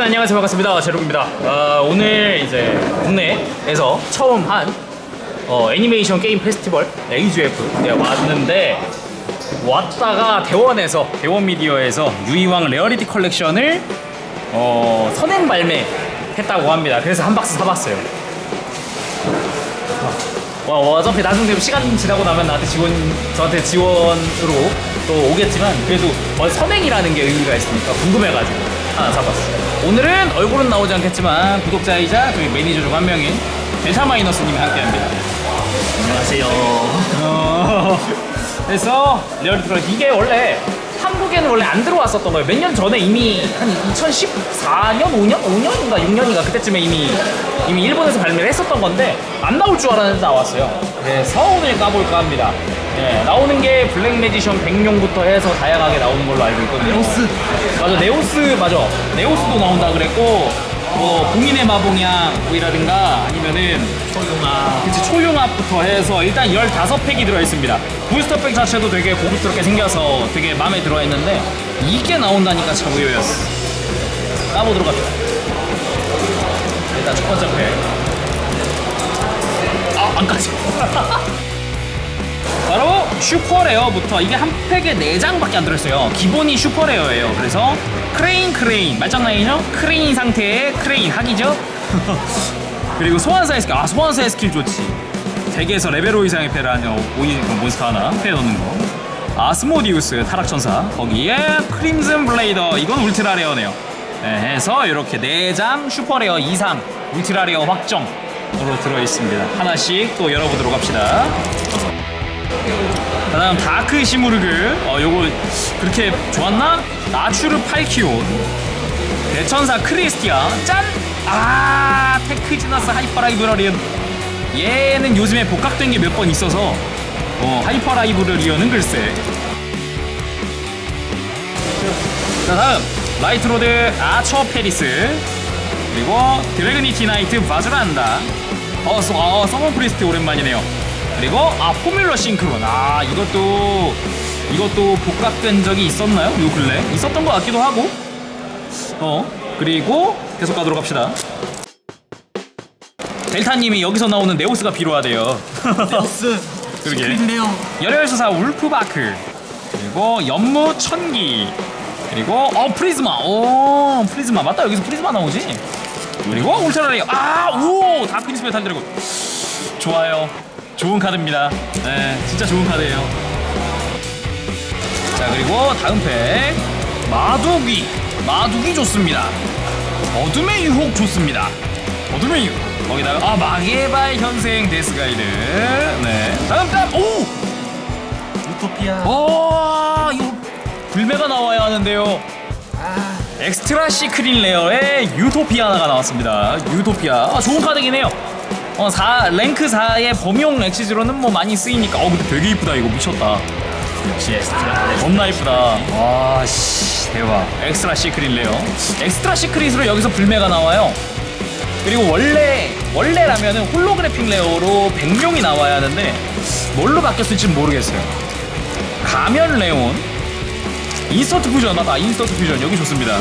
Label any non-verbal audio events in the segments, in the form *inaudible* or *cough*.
여러분 안녕하세요. 반갑습니다. 제록입니다. 어, 오늘 이제 국내에서 처음 한 어, 애니메이션 게임 페스티벌 AGF 네, 왔는데 왔다가 대원에서 대원 미디어에서 유이왕 레어리티 컬렉션을 어, 선행 발매했다고 합니다. 그래서 한 박스 사봤어요. 와, 어차피 나중에 시간 지나고 나면 나한테 지원, 저한테 지원으로 또 오겠지만 그래도 어, 선행이라는 게 의미가 있으니까? 궁금해가지고 하나 사봤어요. 오늘은 얼굴은 나오지 않겠지만 구독자이자 저희 매니저 중 한 명인 델타 마이너스님이 함께합니다. 안녕하세요. 어, 그래서 리얼리티 컬렉션 이게 원래 한국에는 원래 안 들어왔었던 거예요. 몇 년 전에 이미 한 2014년, 5년, 5년인가 6년인가 그때쯤에 이미 이미 일본에서 발매를 했었던 건데 안 나올 줄 알았는데 나왔어요. 그래서 오늘 까볼까 합니다. 네, 나오는 게 블랙 매지션 백룡부터 해서 다양하게 나오는 걸로 알고 있거든요. 네오스. 맞아, 네오스 맞아. 네오스도 나온다 그랬고 뭐 봉인의 마봉양 이라든가 아니면은 소용아. 그치 초융합부터 해서 일단 15팩이 들어있습니다 부스터팩 자체도 되게 고급스럽게 생겨서 되게 마음에 들어 했는데 이게 나온다니까 참 의외였어 까보도록 합시다 일단 첫 번째 팩 아 안 까지 *laughs* 바로 슈퍼레어부터 이게 한 팩에 4장밖에 안 들어있어요. 기본이 슈퍼레어예요. 그래서 크레인 크레인. 말장난이죠? 크레인 상태의 크레인 학이죠? *laughs* 그리고 소환사의 스킬 아 소환사의 스킬 좋지. 덱에서 레벨 5 이상의 패를 하는 오이 몬스터 하나 패 넣는 거. 아스모디우스 타락천사. 거기에 크림슨 블레이더. 이건 울트라 레어네요. 네, 해서 이렇게 4장 슈퍼레어 이상 울트라 레어 확정으로 들어있습니다. 하나씩 또 열어보도록 합시다 그다음 다크 시무르그 어 요거 그렇게 좋았나? 나추르 팔키온. 대천사 크리스티아. 짠! 아 테크지나스 하이퍼라이브러리언. 얘는 요즘에 복각된 게 몇 번 있어서 어 하이퍼라이브러리언은 글쎄. 자 다음. 라이트로드 아처 페리스. 그리고 드래그니티 나이트 바즈란다. 어, 서, 어 서머 프리스트 오랜만이네요 그리고 아 포뮬러 싱크론 아 이것도 이것도 복각된 적이 있었나요? 요 근래? 있었던 것 같기도 하고. 어 그리고 계속 가도록 합시다. 델타님이 여기서 나오는 네오스가 필요하대요. 네오스. *laughs* 그러게. 열혈수사 울프바크. 그리고 연무 천기. 그리고 어 프리즈마. 오 프리즈마. 맞다. 여기서 프리즈마 나오지? 그리고 울트라레이어. 아오! 다크니스 메탈 드래곤 좋아요 좋은 카드입니다. 네 진짜 좋은 카드예요. 자 그리고 다음 팩. 마두기. 마두기 좋습니다. 어둠의 유혹 좋습니다. 어둠의 유혹. 거기다가 아 마게발 현생 데스가이드. 네 다음 다음 오! 유토피아. 와 이거 불매가 나와야 하는데요. 아, 엑스트라 시크릿 레어의 유토피아나가 나왔습니다. 유토피아. 아, 좋은 카드긴 해요 어, 4, 랭크 4의 범용 렉시즈로는 뭐 많이 쓰이니까. 어 근데 되게 이쁘다. 이거 미쳤다. 역시 엑스트라. 겁나 이쁘다. 와 씨 대박. 엑스트라 시크릿 레어 엑스트라 시크릿으로 여기서 불매가 나와요. 그리고 원래 원래라면은 홀로그래픽 레어로 100명이 나와야 하는데 뭘로 바뀌었을지 모르겠어요. 가면 레온 인스턴트 퓨전. 맞다 인스턴트 퓨전. 여기 좋습니다.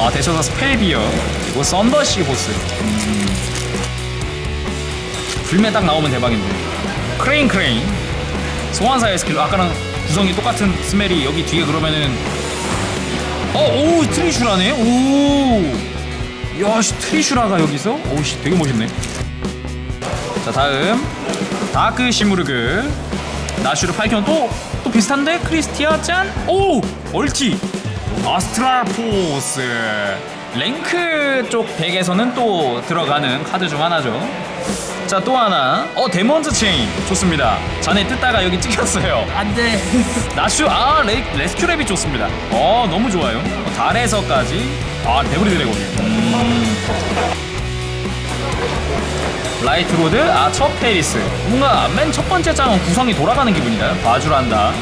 아 대천사 스펠비어. 그리고 썬더시 보스. 음. 불매 딱 나오면 대박인데. 크레인 크레인. 소환사의 스킬 아까랑 구성이 똑같은 스멜이 여기 뒤에 그러면은. 어오 트리슈라네? 오 야씨 트리슈라가 여기서? 오씨 되게 멋있네. 자 다음. 다크 시무르그. 나슈르 팔견 또또 비슷한데? 크리스티아 짠오 얼티. 아스트랄 포스. 랭크 쪽 덱에서는 또 들어가는 카드 중 하나죠 자 또 하나. 어 데몬즈 체인. 좋습니다. 전에 뜯다가 여기 찍혔어요. 안돼. *laughs* 나슈 아 레, 레스큐 랩이 좋습니다. 어 너무 좋아요. 어, 달에서까지. 아 데브리 드래곤. 음. 라이트 로드 아첫 페리스. 뭔가 맨 첫 번째 장은 구성이 돌아가는 기분이다. 바주란다.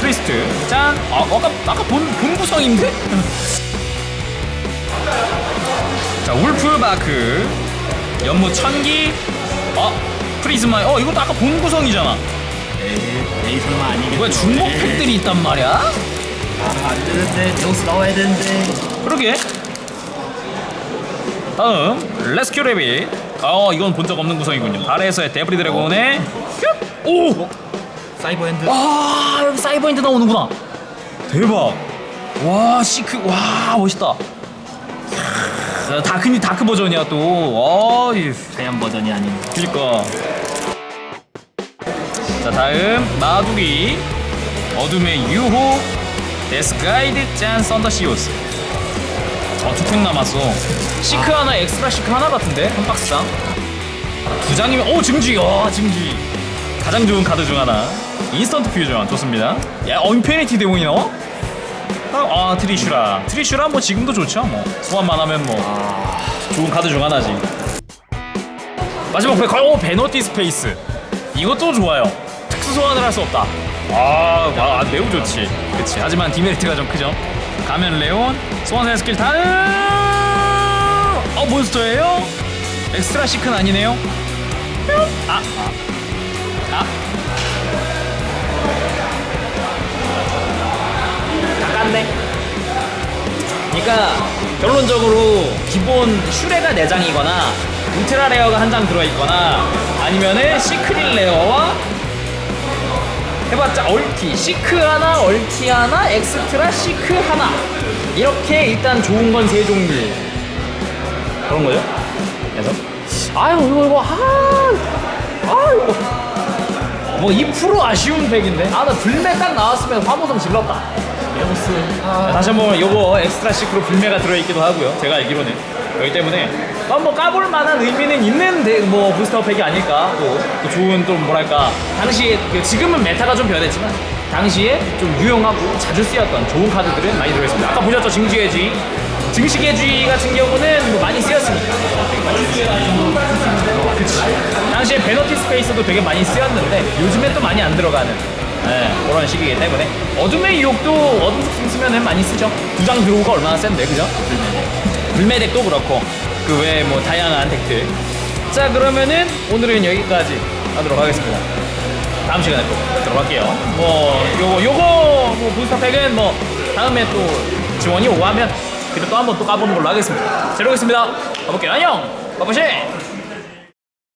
트리스트. 짠. 아, 아까 아까 본, 본 구성인데? *laughs* 자 울프바크. 연무 천기 아 프리즈마 어 이것도 아까 본 구성이잖아 에이, 설마 아니겠지. 왜 중복 팩들이 있단 말이야? 아, 안 되는데. 네오스 나와야 되는데. 그러게 다음 레스큐 레빗 어 이건 본 적 없는 구성이군요 아래에서의 데브리 드래곤의 큐! 오! 사이버 핸드. 와 여기 사이버인드 나오는구나 대박 와 시크 와 멋있다 야, 다크 다크 버전이야 또. 아, 하얀 버전이 아닌. 그니까. 자 다음 마두기 어둠의 유호. 데스가이드 짠 썬더 시오스 어 두 팩 남았어. 시크 하나 엑스트라 시크 하나 같은데? 한 박스당? 두 장이면 오 증지. 와 증지. 가장 좋은 카드 중 하나. 인스턴트 퓨전 좋습니다. 야 언페니티 대본이 나와? 아 트리슈라 트리슈라 뭐 지금도 좋죠 뭐 소환만 하면 뭐 아, 좋은 카드 중 하나지. 마지막 팩, 오 베너티 스페이스. 이것도 좋아요. 특수 소환을 할 수 없다. 아, 아, 매우 좋지. 그치. 하지만 디메리트가 좀 크죠. 가면 레온, 소환사의 스킬 다음. 어 몬스터예요? 엑스트라 시크는 아니네요. 아, 아, 아. 그러니까 결론적으로 기본 슈레가 4장이거나 울트라 레어가 한 장 들어있거나 아니면은 시크릿 레어와 해봤자 얼티 시크 하나 얼티 하나 엑스트라 시크 하나. 이렇게 일단 좋은 건 세 종류. 그런 거죠? 그래서? 아유 이거 이거 아 아유. 뭐2% 아쉬운 팩인데? 아 나 불매 딱 나왔으면 화보성 질렀다 네, 아, 다시 한번 요거 엑스트라 시크로 불매가 들어있기도 하고요. 제가 알기로는. 그렇기 때문에 한번 까볼 만한 의미는 있는 데- 뭐 부스터 팩이 아닐까. 또, 또 좋은 또 뭐랄까. 당시에 그 지금은 메타가 좀 변했지만 당시에 좀 유용하고 자주 쓰였던 좋은 카드들은 많이 들어있습니다. 아까 보셨죠? 증지의 쥐 증식의 쥐 같은 경우는 뭐 많이 쓰였으니까. 그치. 당시에 베너티 스페이스도 되게 많이 쓰였는데 요즘엔 또 많이 안 들어가는 네, 그런 시기이기 때문에. 어둠의 유혹도 어둠 속성 쓰면은 많이 쓰죠. 두 장 들어오가 얼마나 센데 그죠? 불매덱도 그렇고 그 외에 뭐 다양한 덱들. 자 그러면은 오늘은 여기까지 하도록 하겠습니다. 다음 시간에 또 할게요. 뭐 요거 요거 뭐 부스터 팩은 뭐 다음에 또 지원이 오고 하면 그때 또 한번 또 까보는 걸로 하겠습니다. 잘 오겠습니다. 가볼게요. 안녕! 바쁘시